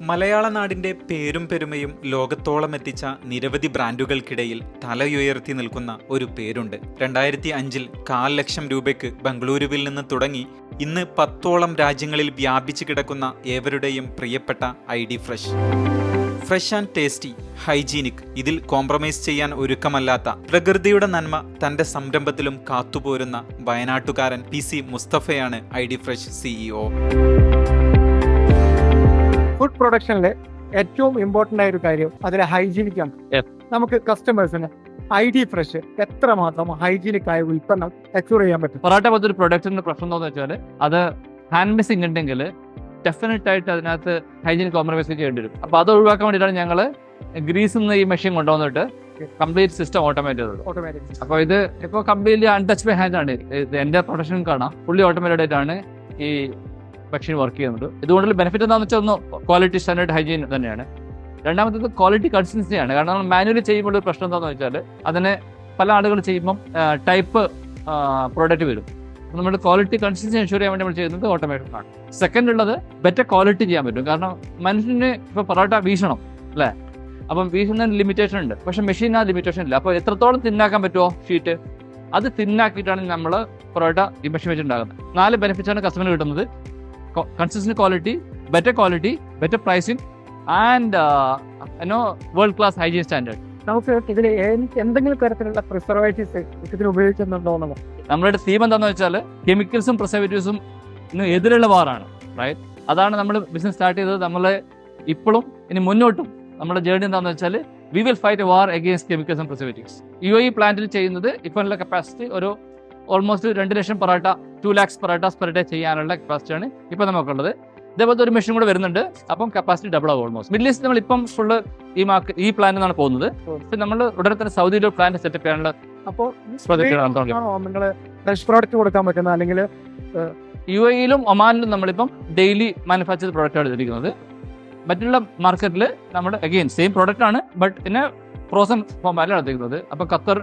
മലയാള നാടിന്റെ പേരും പെരുമയും ലോകത്തോളം എത്തിച്ച നിരവധി ബ്രാൻഡുകൾക്കിടയിൽ തലയുയർത്തി നിൽക്കുന്ന ഒരു പേരുണ്ട്. രണ്ടായിരത്തി അഞ്ചിൽ കാൽ ലക്ഷം രൂപയ്ക്ക് ബംഗളൂരുവിൽ നിന്ന് തുടങ്ങി ഇന്ന് പത്തോളം രാജ്യങ്ങളിൽ വ്യാപിച്ചു കിടക്കുന്ന ഏവരുടെയും പ്രിയപ്പെട്ട I D fresh. Fresh and tasty hygienic ഇതിൽ കോംപ്രമൈസ് ചെയ്യാൻ ഒരുക്കമല്ലാത്ത പ്രകൃതിയുടെ നന്മ തന്റെ സംരംഭത്തിലും കാത്തുപോരുന്ന വയനാട്ടുകാരൻ പി സി മുസ്തഫയാണ് ഐ ഡി ഫ്രഷ് സിഇഒ പ്രൊഡക്ഷനിൽ ഏറ്റവും ഇമ്പോർട്ടന്റ് ആയ ഒരു കാര്യം അതിലെ ഹൈജീനിക് ആണ്. നമുക്ക് കസ്റ്റമേഴ്സിന് ഐ ഡി ഫ്രഷ് എത്രമാത്രം ഹൈജീനിക് ആയ ഉൽപ്പന്നം എക്സ്പ്ലോർ ചെയ്യാൻ പറ്റും? പൊറോട്ട പോലത്തെ ഒരു പ്രൊഡക്റ്റിന്റെ പ്രശ്നം എന്താണെന്ന് വെച്ചാൽ അത് ഹാൻഡ് മിസ്സിംഗ് ഉണ്ടെങ്കിൽ ഡെഫിനറ്റ് ആയിട്ട് അതിനകത്ത് ഹൈജീനിക് കോംപ്രമൈസ് ചെയ്യേണ്ടി വരും. അപ്പൊ അത് ഒഴിവാക്കാൻ വേണ്ടിയിട്ടാണ് ഞങ്ങൾ ഗ്രീസ് നിന്ന് ഈ മെഷീൻ കൊണ്ടുവന്നിട്ട് കംപ്ലീറ്റ് സിസ്റ്റം ഓട്ടോമേറ്റ് ചെയ്തത്. ഓട്ടോമാറ്റിക് അപ്പോൾ ഇത് ഇപ്പോൾ കംപ്ലീറ്റ്ലി അൺടച്ച് ബൈ ഹാൻഡ് ആണ്. ഇത് പ്രൊഡക്ഷൻ കാണാം ഫുള്ളി ഓട്ടോമേറ്റഡ് ആയിട്ടാണ് ഈ മെഷീൻ വർക്ക് ചെയ്യുന്നുണ്ട്. ഇതുകൊണ്ടുള്ള ബെനിഫിറ്റ് എന്താണെന്ന് വെച്ചാൽ ഒന്ന് ക്വാളിറ്റി സ്റ്റാൻഡേർഡ് ഹൈജീൻ തന്നെയാണ്. രണ്ടാമത്തത് ക്വാളിറ്റി കൺസിസ്റ്റൻസിയാണ് കാരണം നമ്മൾ മാനുവലി ചെയ്യുമ്പോൾ ഒരു പ്രശ്നം എന്താണെന്ന് വെച്ചാൽ അതിനെ പല ആളുകൾ ചെയ്യുമ്പം ടൈപ്പ് പ്രോഡക്റ്റ് വരും. നമ്മുടെ ക്വാളിറ്റി കൺസിസ്റ്റൻസി എൻഷുർ ചെയ്യാൻ വേണ്ടി നമ്മൾ ചെയ്യുന്നത് ഓട്ടോമേറ്റഡ് ആണ്. സെക്കൻഡ് ഉള്ളത് ബെറ്റർ ക്വാളിറ്റി ചെയ്യാൻ പറ്റും. കാരണം മനുഷ്യന് ഇപ്പോൾ പൊറോട്ട വീശണം അല്ലേ? അപ്പം വീശുന്നതിന് ലിമിറ്റേഷൻ ഉണ്ട്. പക്ഷെ മെഷീൻ ആ ലിമിറ്റേഷൻ ഇല്ല. അപ്പോൾ എത്രത്തോളം തിന്നാക്കാൻ പറ്റുമോ ഷീറ്റ് അത് തിന്നാക്കിയിട്ടാണ് നമ്മൾ പൊറോട്ട ഈ മെഷീൻ വെച്ചിട്ടുണ്ടാകുന്നത് നാല് ബെനിഫിറ്റ്സ് ആണ് കസ്റ്റമറിന് കിട്ടുന്നത് consistent quality better quality better pricing and no world class hygiene standard നമുക്ക് ഇതിൽ എന്തെങ്കിലും തരത്തിലുള്ള പ്രിസർവേറ്റീവ്സ് ഇതിന് ഉപയോഗിക്കുന്നുണ്ടോ എന്ന് നമ്മളുടെ തീം എന്താന്ന് വെച്ചാൽ കെമിക്കൽസും പ്രിസർവേറ്റീവ്സും എതിരുള്ള വാറാണ് റൈറ്റ് അതാണ് നമ്മൾ ബിസിനസ് സ്റ്റാർട്ട് ചെയ്തത്. നമ്മൾ ഇപ്പോഴും ഇനി മുന്നോട്ടും നമ്മുടെ ജേർണി എന്താണെന്ന് വെച്ചാൽ we will fight war against chemicals and preservatives U A പ്ലാന്റിൽ ചെയ്യുന്നത് ഇപ്പോഴുള്ള കപ്പാസിറ്റി ഒരു ഓൾമോസ്റ്റ് രണ്ട് lakh parotta two lakhs parottas per day ചെയ്യാനുള്ള കപ്പാസിറ്റിയാണ് ഇപ്പോൾ നമുക്കുള്ളത്. ഇതേപോലത്തെ ഒരു മെഷീൻ കൂടെ വരുന്നുണ്ട്. അപ്പം കപ്പാസിറ്റി ഡബിൾ ആവും ഓൾമോസ്റ്റ് മിഡിൽ ഈസ്റ്റ് നമ്മൾ ഇപ്പം ഫുള്ള് ഈ മാർക്ക് ഈ പ്ലാൻ എന്നാണ് പോകുന്നത്. പിന്നെ നമ്മൾ ഉടനെ തന്നെ സൗദിയിൽ പ്ലാൻ സെറ്റപ്പ് ചെയ്യാനുള്ള അപ്പോൾ ഫ്രഷ് പ്രോഡക്റ്റ് കൊടുക്കാൻ പറ്റുന്ന അല്ലെങ്കിൽ യു എയിലും ഒമാനിലും നമ്മളിപ്പം ഡെയിലി മാനുഫാക്ചർ പ്രോഡക്റ്റ് ആണ് എടുത്തിരിക്കുന്നത്. മറ്റുള്ള മാർക്കറ്റിൽ നമ്മൾ അഗെയിൻ സെയിം പ്രോഡക്റ്റ് ആണ് ബട്ട് പിന്നെ ഫ്രോസൺ ഫോമാലാണ് എടുത്തിരിക്കുന്നത്. അപ്പോൾ ഖത്തർ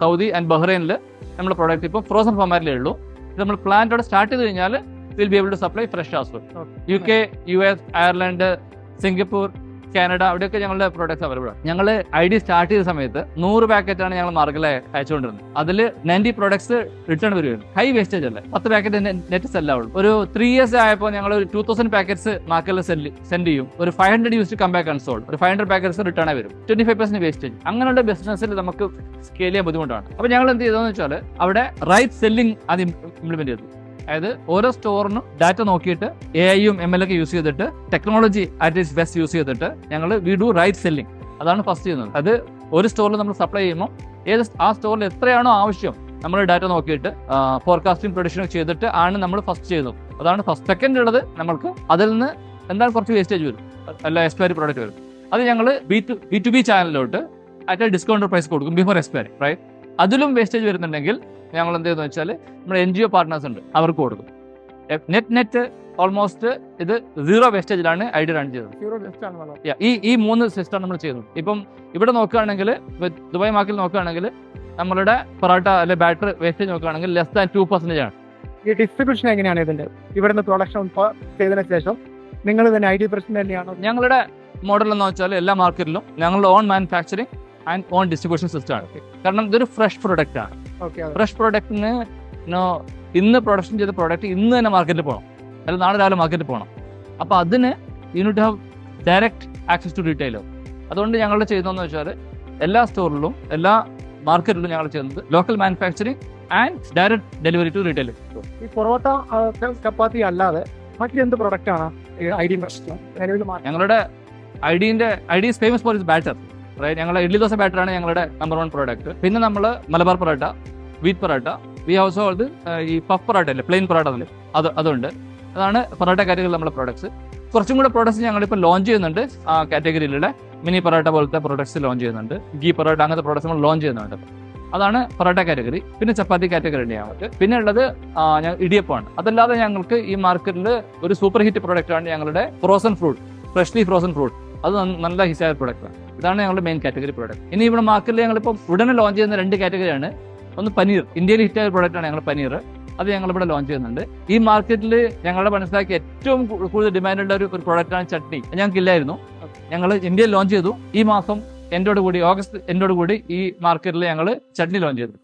സൗദി ആൻഡ് ബഹ്റൈനിൽ നമ്മുടെ പ്രോഡക്റ്റ് ഇപ്പോൾ ഫ്രോസൺ ഫോമാറ്റിലേ ഉള്ളൂ. ഇത് നമ്മൾ പ്ലാന്റോടെ സ്റ്റാർട്ട് ചെയ്ത് കഴിഞ്ഞാൽ will be able to supply fresh as well U K U S Ireland Singapore Canada അവിടെയൊക്കെ ഞങ്ങളുടെ പ്രോഡക്ട്സ് അവൈലബിൾ ആണ്. ഞങ്ങൾ ഐ ഡി സ്റ്റാർട്ട് ചെയ്ത സമയത്ത് നൂറ് ആണ് ഞങ്ങൾ മാർക്കറ്റിൽ അയച്ചുകൊണ്ടിരുന്നത്. അതിൽ നയന്റി പ്രോഡക്ട്സ് റിട്ടേൺ വരുവായിരുന്നു ഹൈ വേസ്റ്റേജ് അല്ലേ? പത്ത് പാക്കറ്റ് നെറ്റ് സെൽ ആവുള്ളൂ. ഒരു ത്രീ ഇയേഴ്സ് ആയപ്പോൾ ഞങ്ങൾ ഒരു ടൂ തൗസൻഡ് പാക്കറ്റ്സ് മാർക്കറ്റിൽ സെൽ സെൻഡ് ചെയ്യും. ഒരു five hundred use back console ഒരു ഫൈവ് ഹൺഡ്രഡ് പാക്കറ്റ്സ് റിട്ടേൺ ആയി വരും. ട്വന്റി ഫൈവ് പെർസെന്റ് വേസ്റ്റേജ് അങ്ങനെയുള്ള ബിസിനസ്സിൽ നമുക്ക് സ്കെയിൽ ചെയ്യാൻ ബുദ്ധിമുട്ടാണ്. അപ്പോൾ ഞങ്ങൾ എന്ത് ചെയ്തതെന്ന് വെച്ചാൽ അവിടെ റൈറ്റ് സെല്ലിംഗ് അത് ഇംപ്ലിമെന്റ് ചെയ്തു. അതായത് ഓരോ സ്റ്റോറിനും ഡാറ്റ നോക്കിയിട്ട് എ ഐയും എം എൽ ഒക്കെ യൂസ് ചെയ്തിട്ട് technology at its best use ചെയ്തിട്ട് ഞങ്ങൾ വി ഡു റൈറ്റ് സെല്ലിംഗ് അതാണ് ഫസ്റ്റ് ചെയ്യുന്നത്. അത് ഒരു സ്റ്റോറിൽ നമ്മൾ സപ്ലൈ ചെയ്യുമ്പോൾ ഏത് ആ സ്റ്റോറിൽ എത്രയാണോ ആവശ്യം നമ്മൾ ഡാറ്റ നോക്കിയിട്ട് ഫോർകാസ്റ്റിംഗ് പ്രൊഡിക്ഷൻ ചെയ്തിട്ട് ആണ് നമ്മൾ ഫസ്റ്റ് ചെയ്തത് അതാണ് ഫസ്റ്റ് സെക്കൻഡ് ഉള്ളത് നമ്മൾക്ക്. അതിൽ നിന്ന് എന്താണ് കുറച്ച് വേസ്റ്റേജ് വരും? അല്ല എക്സ്പയറി പ്രോഡക്റ്റ് വരും. അത് ഞങ്ങൾ B to B to B ചാനലിലോട്ട് at a discount price കൊടുക്കും ബിഫോർ എക്സ്പയറി റൈറ്റ് അതിലും വേസ്റ്റേജ് വരുന്നുണ്ടെങ്കിൽ ഞങ്ങൾ എന്ത് വെച്ചാൽ നമ്മുടെ എൻ ജി ഒ പാർട്ട്നേഴ്സ് ഉണ്ട്. അവർക്ക് കൊടുക്കും. നെറ്റ് നെറ്റ് ഓൾമോസ്റ്റ് ഇത് സീറോ വേസ്റ്റേജിലാണ് ഐഡിയ റൺ ചെയ്തത്. ഈ ഈ മൂന്ന് സിസ്റ്റം നമ്മൾ ചെയ്യുന്നത്. ഇപ്പം ഇവിടെ നോക്കുകയാണെങ്കിൽ ദുബായ് മാർക്കിൽ നോക്കുകയാണെങ്കിൽ നമ്മളുടെ പൊറോട്ട അല്ലെ ബാറ്ററി വേസ്റ്റേജ് നോക്കുകയാണെങ്കിൽ ലെസ് ദാൻ ടു പെർസെന്റേജ് ആണ്. ഈ ഡിസ്ട്രിബ്യൂഷൻ എങ്ങനെയാണ് ഇതിന്റെ? ഇവിടുന്ന് പ്രൊഡക്ഷൻ ചെയ്തതിനു ശേഷം നിങ്ങൾ തന്നെ ഐ ഡി പ്രശ്നം തന്നെയാണോ? ഞങ്ങളുടെ മോഡൽ എന്ന് വെച്ചാൽ എല്ലാ മാർക്കറ്റിലും ഞങ്ങളുടെ own manufacturing and own distribution system ആണ്. കാരണം ഇതൊരു ഫ്രഷ് പ്രൊഡക്റ്റ് ആണ്. ഫ്രഷ് പ്രൊഡക്റ്റിന് ഇന്ന് പ്രൊഡക്ഷൻ ചെയ്ത പ്രോഡക്റ്റ് ഇന്ന് തന്നെ മാർക്കറ്റിൽ പോകണം അല്ലെങ്കിൽ നാളെ രാവിലെ മാർക്കറ്റിൽ പോകണം അപ്പോൾ അതിന് unit have direct access to retailer അതുകൊണ്ട് ഞങ്ങൾ ചെയ്യുന്നതെന്ന് വെച്ചാൽ എല്ലാ സ്റ്റോറിലും എല്ലാ മാർക്കറ്റിലും ഞങ്ങൾ ചെയ്യുന്നത് local manufacturing and direct delivery to retail ഈ പൊറോട്ട ചപ്പാത്തി അല്ലാതെ മറ്റെന്ത് പ്രൊഡക്റ്റ് ആണ്? ഐ ഡി ഞങ്ങളുടെ ഐ ഡിന്റെ ഞങ്ങളുടെ ഐഡിന്റെ I D famous for is batter right ഞങ്ങളുടെ ഇഡ്ലി ദോശ ആണ് ഞങ്ങളുടെ നമ്പർ വൺ പ്രോഡക്റ്റ് പിന്നെ നമ്മൾ മലബാർ പൊറോട്ട വീറ്റ് പൊറോട്ട വി ഹൗസ് അത് ഈ പഫ് പൊറോട്ട അല്ലേ പ്ലെയിൻ പൊറോട്ട അതിൽ അത് അതുണ്ട്. അതാണ് പൊറോട്ട കാറ്റഗറിയിൽ നമ്മുടെ പ്രോഡക്ട്സ് കുറച്ചും കൂടെ പ്രോഡക്ട്സ് ഞങ്ങളിപ്പോൾ ലോഞ്ച് ചെയ്യുന്നുണ്ട്. ആ കാറ്റഗറിയിലുള്ള മിനി പൊറോട്ട പോലത്തെ പ്രോഡക്ട്സ് ലോഞ്ച് ചെയ്യുന്നുണ്ട്. ഗീ പൊറോട്ട അങ്ങനത്തെ പ്രോഡക്ട്സ് നമ്മൾ ലോഞ്ച് ചെയ്യുന്നുണ്ട്. അതാണ് പൊറോട്ട കാറ്റഗറി പിന്നെ ചപ്പാത്തി കാറ്റഗറി ഉണ്ട് പിന്നെ ഉള്ളത് ഇടിയപ്പമാണ്. അതല്ലാതെ ഞങ്ങൾക്ക് ഈ മാർക്കറ്റിൽ ഒരു സൂപ്പർ ഹിറ്റ് പ്രോഡക്റ്റ് ആണ് ഞങ്ങളുടെ frozen fruit freshly frozen fruit അത് നല്ല ഹിസായ ആണ്. ഇതാണ് ഞങ്ങളുടെ മെയിൻ കാറ്റഗറി പ്രോഡക്റ്റ് ഇനി ഇവിടെ മാർക്കറ്റിൽ ഞങ്ങളിപ്പോൾ ഉടനെ ലോഞ്ച് ചെയ്യുന്ന രണ്ട് കാറ്റഗറിയാണ് ഒന്ന് പനീർ. ഇന്ത്യയിൽ ഹിറ്റായ പ്രോഡക്റ്റ് ആണ് ഞങ്ങൾ പനീർ. അത് ഞങ്ങൾ ഇവിടെ ലോഞ്ച് ചെയ്യുന്നുണ്ട്. ഈ മാർക്കറ്റിൽ ഞങ്ങളുടെ മനസ്സിലാക്കി ഏറ്റവും കൂടുതൽ ഡിമാൻഡ് ഉള്ള ഒരു പ്രോഡക്റ്റാണ് ചട്നി. ഞങ്ങൾക്കില്ലായിരുന്നു ഞങ്ങൾ ഇന്ത്യയിൽ ലോഞ്ച് ചെയ്തു. ഈ മാസം എന്നോട് കൂടി ഓഗസ്റ്റ് എന്നോട് കൂടി ഈ മാർക്കറ്റിൽ ഞങ്ങൾ ചട്നി ലോഞ്ച് ചെയ്തു.